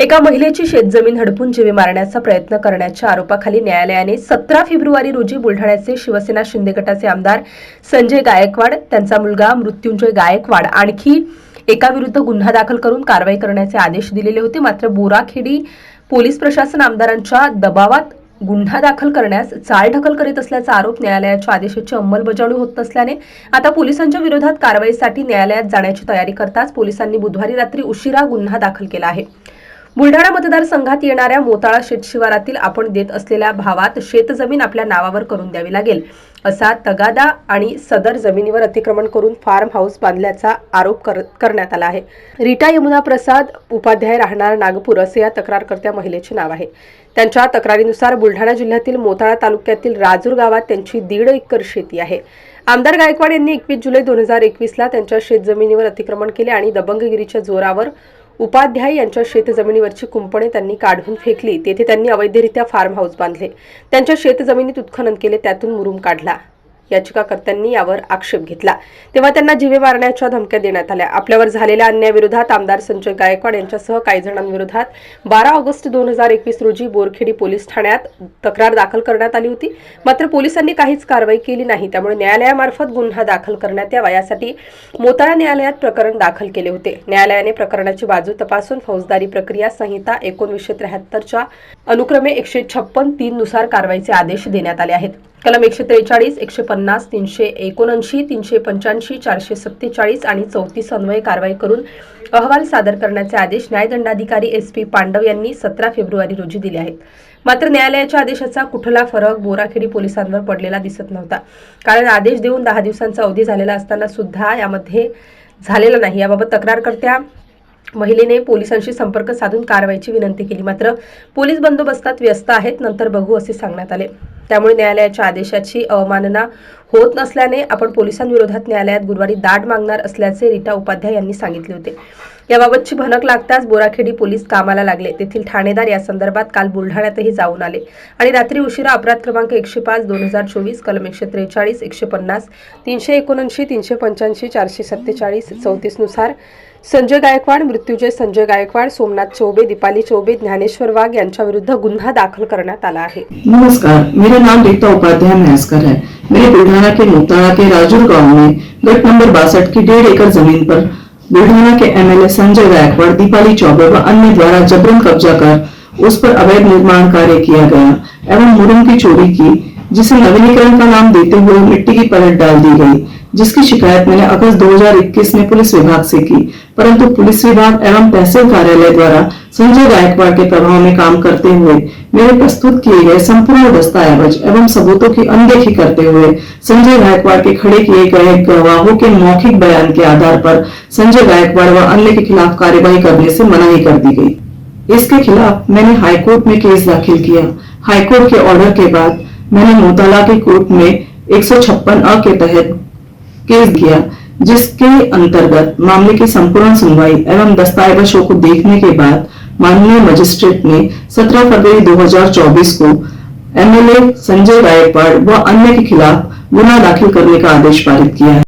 एका महिलेची शेतजमीन हडपून जीवे मारण्याचा प्रयत्न करण्याच्या आरोपाखाली न्यायालयाने सतरा फेब्रुवारी रोजी बुलढाण्याचे शिवसेना शिंदे गटाचे आमदार संजय गायकवाड त्यांचा मुलगा मृत्युंजय गायकवाड आणखी एकाविरुद्ध गुन्हा दाखल करून कारवाई करण्याचे आदेश दिलेले होते. मात्र बोराखेडी पोलीस प्रशासन आमदारांच्या दबावात गुन्हा दाखल करण्यास चालढकल करीत असल्याचा आरोप न्यायालयाच्या आदेशाची अंमलबजावणी होत नसल्याने आता पोलिसांच्या विरोधात कारवाईसाठी न्यायालयात जाण्याची तयारी करताच पोलिसांनी बुधवारी रात्री उशिरा गुन्हा दाखल केला आहे. बुलढाणा मतदारसंघात येणाऱ्या मोताळा शेतशिवारातील आपण देत असलेल्या भावात शेतजमीन आपल्या नावावर करून द्यावी लागेल. असा तगादा आणि सदर जमिनीवर अतिक्रमण करून फार्म हाऊस बांधल्याचा आरोप कर- करण्यात आला आहे. रिटा यमुना प्रसाद उपाध्याय राहणार नागपूर असे या तक्रारकर्त्या महिलेचे नाव आहे. त्यांच्या तक्रारीनुसार बुलढाणा जिल्ह्यातील मोताळा तालुक्यातील राजूर गावात त्यांची दीड एकर शेती आहे. आमदार गायकवाड यांनी एकवीस जुलै दोन हजार एकवीसला त्यांच्या शेतजमिनीवर अतिक्रमण केले आणि दबंगगिरीच्या जोरावर उपाध्याय यांच्या शेतजमिनीवरची कुंपणे त्यांनी काढून फेकली. तेथे त्यांनी अवैधरित्या फार्म हाऊस बांधले. त्यांच्या शेतजमिनीत उत्खनन केले त्यातून मुरुम काढला. याचिकाकर्त्यांनी यावर आक्षेप घेतला. तेव्हा त्यांना जीवे मारण्याच्या धमक्या देण्यात आल्या. आपल्यावर झालेल्या अन्यायाविरोधात आमदार संजय गायकवाड यांच्यासह काही जणांविरोधात बारा ऑगस्ट दोन हजार एकवीस रोजी बोरखेडी पोलीस ठाण्यात तक्रार दाखल करण्यात आली होती. मात्र पोलिसांनी काहीच कारवाई केली नाही. त्यामुळे न्यायालयामार्फत गुन्हा दाखल करण्यात यावा यासाठी मोताळा न्यायालयात प्रकरण दाखल केले होते. न्यायालयाने प्रकरणाची बाजू तपासून फौजदारी प्रक्रिया संहिता एकोणीसशे त्र्याहत्तरच्या अनुक्रमे एकशे छप्पन तीन नुसार कारवाईचे आदेश देण्यात आले आहेत. कलम एकशे त्रेचाळीस एकशे पन्नास तीनशे एकोणऐंशी तीनशे पंच्याऐंशी चारशे सत्तेचाळीस आणि चौतीस अन्वये कारवाई करून अहवाल सादर करण्याचे आदेश न्यायदंडाधिकारी एस पी पांडव यांनी सतरा फेब्रुवारी रोजी दिले आहेत. मात्र न्यायालयाच्या आदेशाचा कुठला फरक बोराखेडी पोलिसांवर पडलेला दिसत नव्हता. कारण आदेश देऊन दहा दिवसांचा अवधी झालेला असताना सुद्धा यामध्ये झालेला नाही. याबाबत तक्रारकर्त्या महिलेने पोलिसांशी संपर्क साधून कारवाईची विनंती केली. मात्र पोलीस बंदोबस्तात व्यस्त आहेत नंतर बघू असे सांगण्यात आले. त्यामुळे न्यायालयाच्या आदेशाची अवमानना होत नसल्याने आपण पोलिसांविरोधात न्यायालयात गुरुवारी दाद मागणार असल्याचे रीटा उपाध्याय यांनी सांगितले होते. याबाबतची भनक लागताच बोराखेडी पोलीस कामाला लागले. तेथील ठाणेदार या संदर्भात काल बुलढाण्यातही जाऊन आले. आणि रात्री उशिरा अपराध क्रमांक एकशे पाच दोन हजार चोवीस कलम एकशे त्रेचाळीस एकशे पन्नास तीनशे एकोणऐंशी तीनशे पंच्याऐंशी चारशे सत्तेचाळीस चौतीसनुसार संजय गायकवाड मृत्यूजय संजय गायकवाड सोमनाथ चौबे दीपाली चौबे ज्ञानेश्वर वाघ यांच्या विरुद्ध गुन्हा दाखल करण्यात आला आहे. नमस्कार. मेरा नाम रीता उपाध्याय महस्कर है. मेरे बुल्ढाना के मुताड़ा के राजूर गांव में गट नंबर बासठ की डेढ़ एकड़ जमीन पर बुल्ढाना के एमएलए संजय गायकवाड़ दीपाली चौबे व अन्य द्वारा जबरन कब्जा कर उस पर अवैध निर्माण कार्य किया गया एवं मुरम की चोरी की जिसे नवीनीकरण का नाम देते हुए मिट्टी की परत डाल दी गई, जिसकी शिकायत मैंने अगस्त 2021 में पुलिस विभाग से की। परंतु पुलिस विभाग एवं तहसील कार्यालय द्वारा संजय गायकवाड़ के प्रभाव में काम करते हुए मेरे प्रस्तुत किए गए संपूर्ण दस्तावेज़ एवं सबूतों की अनदेखी करते हुए संजय गायकवाड़ के खड़े किए गए गवाहों के मौखिक बयान के आधार पर संजय गायकवाड़ व अन्य के खिलाफ कार्यवाही करने से मनाही कर दी गई। इसके खिलाफ मैंने हाईकोर्ट में केस दाखिल किया। हाईकोर्ट के ऑर्डर के बाद मैंने मोताला के कोर्ट में एक अ के तहत केस किया जिसके अंतर्गत मामले की संपूर्ण सुनवाई एवं दस्तावेजों को देखने के बाद माननीय मजिस्ट्रेट ने 17 फरवरी 2024 को एमएलए संजय गायकवाड़ व अन्य के खिलाफ गुना दाखिल करने का आदेश पारित किया है।